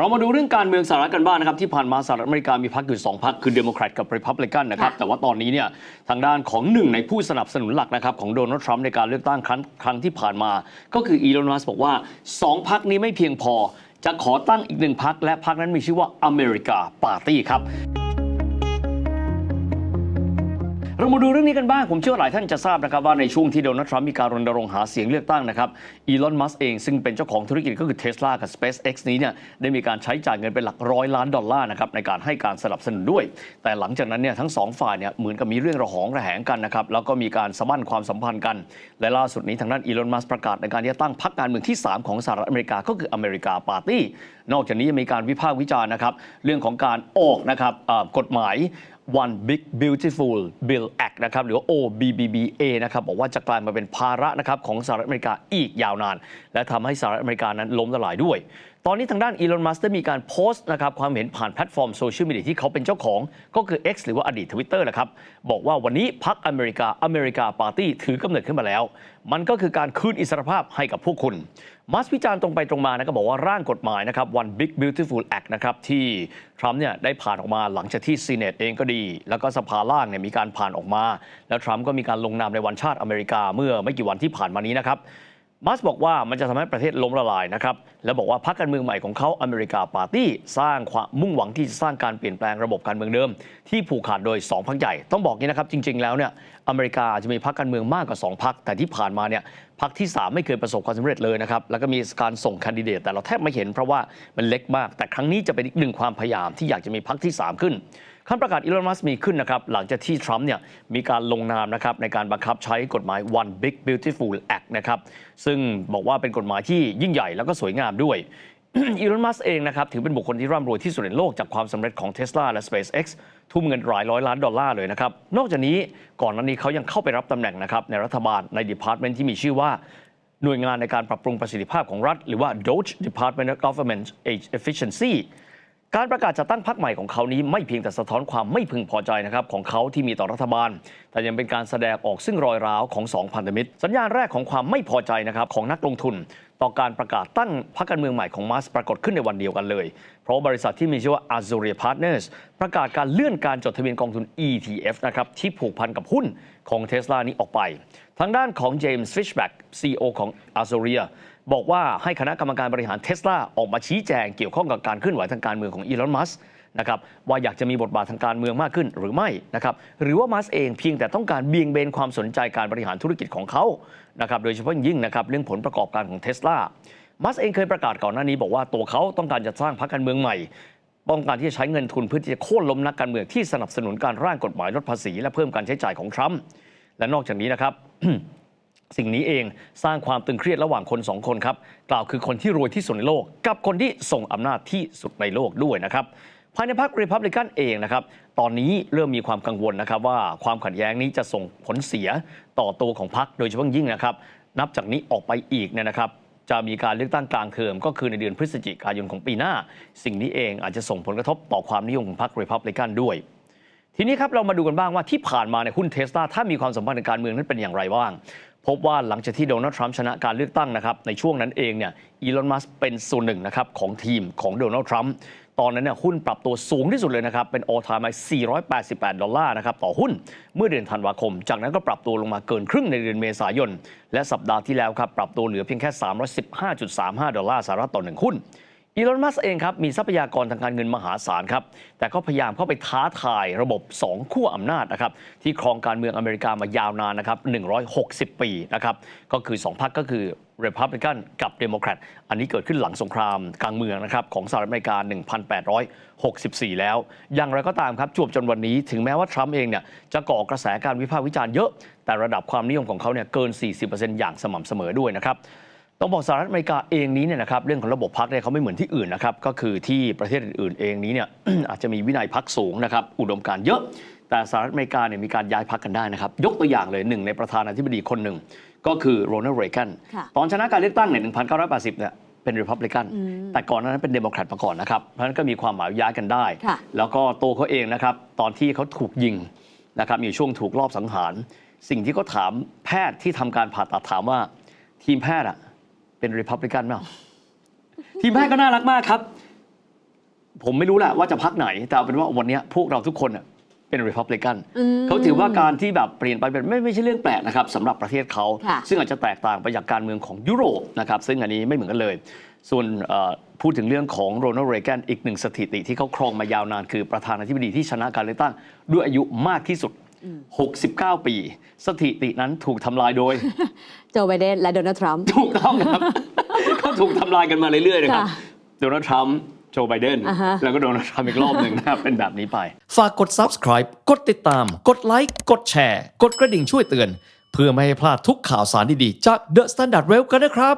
เรามาดูเรื่องการเมืองสหรัฐกันบ้างนะครับ ที่ผ่านมาสหรัฐอเมริกามีพรรคอยู่ 2พรรคคือเดโมแครตกับริพับลิกันนะครับค่ะแต่ว่าตอนนี้เนี่ยทางด้านของหนึ่งในผู้สนับสนุนหลักนะครับของโดนัลด์ทรัมป์ในการเลือกตั้งครั้งครั้งที่ผ่านมา ก็คืออีลอนมัสบอกว่า 2พรรคนี้ไม่เพียงพอ จะขอตั้งอีกหนึ่งพรรคและพรรคนั้นมีชื่อว่าอเมริกาปาร์ตี้ครับ เรามาดูเรื่องนี้กันบ้าง ผมเชื่อหลายท่านจะทราบนะครับว่าในช่วงที่โดนัลด์ทรัมป์มีการรณรงค์หาเสียงเลือกตั้งนะครับอีลอนมัสเองซึ่งเป็นเจ้าของธุรกิจก็คือเท s l a กับ SpaceX นี้เนี่ยได้มีการใช้จ่ายเงินเป็นหลักร้อยล้านดอลลาร์นะครับในการให้การสนับสนุนด้วย แต่หลังจากนั้นเนี่ยทั้งสองฝ่ายเนี่ยเหมือนกับมีเรื่องระหองระแหงกันนะครับแล้วก็มีการสะบั้นความสัมพันธ์กัน และล่าสุดนี้ทางด้านอีลอนมัสประกาศในการที่จะตั้งพรรคการเมืองที่ 3 ของสหรัฐอเมริกาก็คืออเมริกาปาร์ตี้นอกจากนี้ยังมีการวิพากษ์วิจารณ์นะครับเรื่องของการออกนะครับกฎหมาย One Big Beautiful Bill Act นะครับหรือว่า OBBBA นะครับบอกว่าจะกลายมาเป็นภาระนะครับของสหรัฐอเมริกาอีกยาวนาน และทำให้สหรัฐอเมริกานั้นล้มละลายด้วย ตอนนี้ทางด้านอีลอน มัสได้มีการโพสต์นะครับความเห็นผ่านแพลตฟอร์มโซเชียลมีเดียที่เขาเป็นเจ้าของ ก็คือ X หรือว่าอดีต Twitter นะครับ บอกว่าวันนี้พรรคอเมริกาอเมริกาปาร์ตี้ถือกำเนิดขึ้นมาแล้ว มันก็คือการคืนอิสรภาพให้กับพวกคุณ มัสวิจารณ์ตรงไปตรงมานะก็บอกว่าร่างกฎหมายนะครับ One Big Beautiful Act นะครับที่ทรัมป์เนี่ยได้ผ่านออกมาหลังจากที่ซีเนตเองก็ดี แล้วก็สภาล่างเนี่ยมีการผ่านออกมา แล้วทรัมป์ก็มีการลงนามในวันชาติอเมริกาเมื่อไม่กี่วันที่ผ่านมานี้นะครับ มัสบอกว่ามันจะทำให้ประเทศล้มละลายนะครับ และบอกว่าพรรคการเมืองใหม่ของเขาอเมริกาปาร์ตี้ สร้างความมุ่งหวังที่จะสร้างการเปลี่ยนแปลงระบบการเมืองเดิม ที่ผูกขาดโดย 2พรรคใหญ่ ต้องบอกนี้นะครับ จริง ๆ แล้วเนี่ยอเมริกาจะมีพรรคการเมืองมากกว่า 2พรรคแต่ที่ผ่านมาเนี่ยพรรคที่ 3 ไม่เคยประสบความสำเร็จเลยนะครับ แล้วก็มีการส่งคนดิเดต แต่เราแทบไม่เห็นเพราะว่ามันเล็กมาก แต่ครั้งนี้จะเป็นอีกหนึ่งความพยายามที่อยากจะมีพรรคที่ 3 ขึ้นคำประกาศอีลอนมัสมีขึ้นนะครับหลังจากที่ทรัมป์เนี่ยมีการลงนามนะครับในการบังคับใช้กฎหมาย One Big Beautiful Act นะครับ ซึ่งบอกว่าเป็นกฎหมายที่ยิ่งใหญ่แล้วก็สวยงามด้วยอีลอน มัสเองนะครับ ถือเป็นบุคคลที่ร่ำรวยที่สุดในโลกจากความสำเร็จของ Tesla และ SpaceX ทุ่มเงินหลายร้อยล้านดอลลาร์เลยนะครับ นอกจากนี้ก่อนหน้านี้เขายังเข้าไปรับตำแหน่งนะครับ ในรัฐบาลในดีพาร์ตเมนต์ที่มีชื่อว่าหน่วยงานในการปรับปรุงประสิทธิภาพของรัฐ หรือว่า Doge Department of Government Efficiency การประกาศจะตั้งพรรคใหม่ของเขานี้ไม่เพียงแต่สะท้อนความไม่พึงพอใจนะครับของเขาที่มีต่อรัฐบาล แต่ยังเป็นการแสดงออกซึ่งรอยร้าวของสองพันธมิตร สัญญาณแรกของความไม่พอใจนะครับของนักลงทุน ต่อการประกาศตั้งพรรคการเมืองใหม่ของมัสปรากฏขึ้นในวันเดียวกันเลย เพราะบริษัทที่มีชื่อว่า Azuria Partners ประกาศการเลื่อนการจดทะเบียนกองทุน ETF นะครับที่ผูกพันกับหุ้นของ Tesla นี้ออกไป ทางด้านของเจมส์ฟิชแบ็ก CEO ของ Azuria บอกว่าให้คณะกรรมการบริหารเท s l a ออกมาชี้แจงเกี่ยวข้องกับการเคลื่อนไหวทางการเมืองของอีลอนมัส นะครับว่าอยากจะมีบทบาททางการเมืองมากขึ้นหรือไม่นะครับหรือว่ามัสเองเพียงแต่ต้องการเบี่ยงเบนความสนใจการบริหารธุรกิจของเขานะครับโดยเฉพาะยิ่งนะครับเรื่องผลประกอบการของเท s l a มัสเองเคยประกาศก่อนหน้านี้บอกว่าตัวเขาต้องการจะสร้างพรรคการเมืองใหม่ต้องการที่จะใช้เงินทุนเพื่อที่จะโค่นล้มนักการเมืองที่สนับสนุนการร่างกฎหมายลดภาษี และเพิ่มการใช้จ่ายของทรัมป์และนอกจากนี้นะครับสิ่งนี้เองสร้างความตึงเครียดระหว่างคนสองคนครับ กล่าวคือคนที่รวยที่สุดในโลก กับคนที่ส่งอำนาจที่สุดในโลกด้วยนะครับ ภายในพรรครีพับลิกันเองนะครับ ตอนนี้เริ่มมีความกังวลนะครับว่าความขัดแย้งนี้จะส่งผลเสียต่อตัวของพรรคโดยเฉพาะยิ่งนะครับ นับจากนี้ออกไปอีกเนี่ยนะครับจะมีการเลือกตั้งกลางเทอมก็คือในเดือนพฤศจิกายนของปีหน้า สิ่งนี้เองอาจจะส่งผลกระทบต่อความนิยมของพรรครีพับลิกันด้วย ทีนี้ครับเรามาดูกันบ้างว่าที่ผ่านมาในหุ้นเทสลาถ้ามีความสัมพันธ์ในการเมืองนั้นเป็นอย่างไรบ้าง พบว่าหลังจากที่โดนัลด์ทรัมป์ชนะการเลือกตั้งนะครับ ในช่วงนั้นเองเนี่ยอีลอนมัสเป็นส่วนหนึ่งนะครับของทีมของโดนัลด์ทรัมป์ตอนนั้นเนี่ยหุ้นปรับตัวสูงที่สุดเลยนะครับ เป็น all time high 488 ดอลลาร์นะครับ ต่อหุ้นเมื่อเดือนธันวาคม จากนั้นก็ปรับตัวลงมาเกินครึ่งในเดือนเมษายน และสัปดาห์ที่แล้วครับปรับตัวเหลือเพียงแค่ 315.35 ดอลลาร์สหรัฐต่อหนึ่งหุ้น อีลอน มัสเองครับ มีทรัพยากรทางการเงินมหาศาลครับ แต่ก็พยายามเข้าไปท้าทายระบบ 2 ขั้วอำนาจนะครับ ที่ครองการเมืองอเมริกามายาวนานนะครับ 160 ปีนะครับ ก็คือ 2พรรคก็คือ Republican กับ Democrat อันนี้เกิดขึ้นหลังสงครามกลางเมืองนะครับของสหรัฐอเมริกา 1864 แล้ว อย่างไรก็ตามครับจวบจนวันนี้ถึงแม้ว่าทรัมป์เองเนี่ยจะก่อกระแสการวิพากษ์วิจารณ์เยอะ แต่ระดับความนิยมของเขาเนี่ยเกิน 40%อย่างสม่ำเสมอด้วยนะครับ ต้องบอกสหรัฐอเมริกาเองนี้เนี่ยนะครับเรื่องของระบบพักเนี่ยเขาไม่เหมือนที่อื่นนะครับก็คือที่ประเทศอื่นๆเองนี้เนี่ยอาจจะมีวินัยพักสูงนะครับอุดมการณ์เยอะ แต่สหรัฐอเมริกาเนี่ยมีการย้ายพักกันได้นะครับยกตัวอย่างเลยหนึ่งในประธานาธิบดีคนหนึ่ง ก็คือโรนัลด์เรแกนค่ะตอนชนะการเลือกตั้งเนี่ย1980เนี่ยเป็นริพับลิกันแต่ก่อนหนานั้นเป็นเดโมแครตมาก่อนนะครับเพราะฉะนั้นก็มีความหมายย้ายกันได้ค่ะแล้วก็ตัวเขาเองนะครับตอนที่เขาถูกยิงนะครับมีช่วงถูกลอบสังหาร สิ่งที่เขาถามแพทย์ที่ทำการผ่าตัดถามว่าทีมแพทย์อะ เป็นริพับลิกันเปล่า ทีมแพทย์ก็น่ารักมากครับ ผมไม่รู้แหละว่าจะพักไหน แต่เอาเป็นว่าวันเนี้ยพวกเราทุกคนน่ะเป็น Republican อืม เขาถือว่าการที่แบบเปลี่ยนไปเป็นไม่ไม่ใช่เรื่องแปลกนะครับสำหรับประเทศเขา ค่ะ ซึ่งอาจจะแตกต่างไปจากการเมืองของยุโรปนะครับซึ่งอันนี้ไม่เหมือนกันเลย ส่วนเอ่อพูดถึงเรื่องของโรนัลด์เรแกนอีกหนึ่งสถิติที่เขาครองมายาวนานคือประธานาธิบดีที่ชนะการเลือกตั้งด้วยอายุมากที่สุด 69 ปี สถิตินั้นถูกทำลายโดย โจไบเดนและโดนัลด์ทรัมป์ ถูกต้องครับ ก็ถูกทำลายกันมาเรื่อยๆนะครับค่ะโดนัลด์ทรัมป์โจไบเดนอ่าฮะแล้วก็โดนัลด์ทรัมป์อีกรอบหนึ่งนะครับ เป็นแบบนี้ไป ฝากกด subscribe กดติดตาม กดไลค์กดแชร์ กดกระดิ่งช่วยเตือน เพื่อไม่ให้พลาดทุกข่าวสารดีๆ จาก The Standard Rail กันนะครับ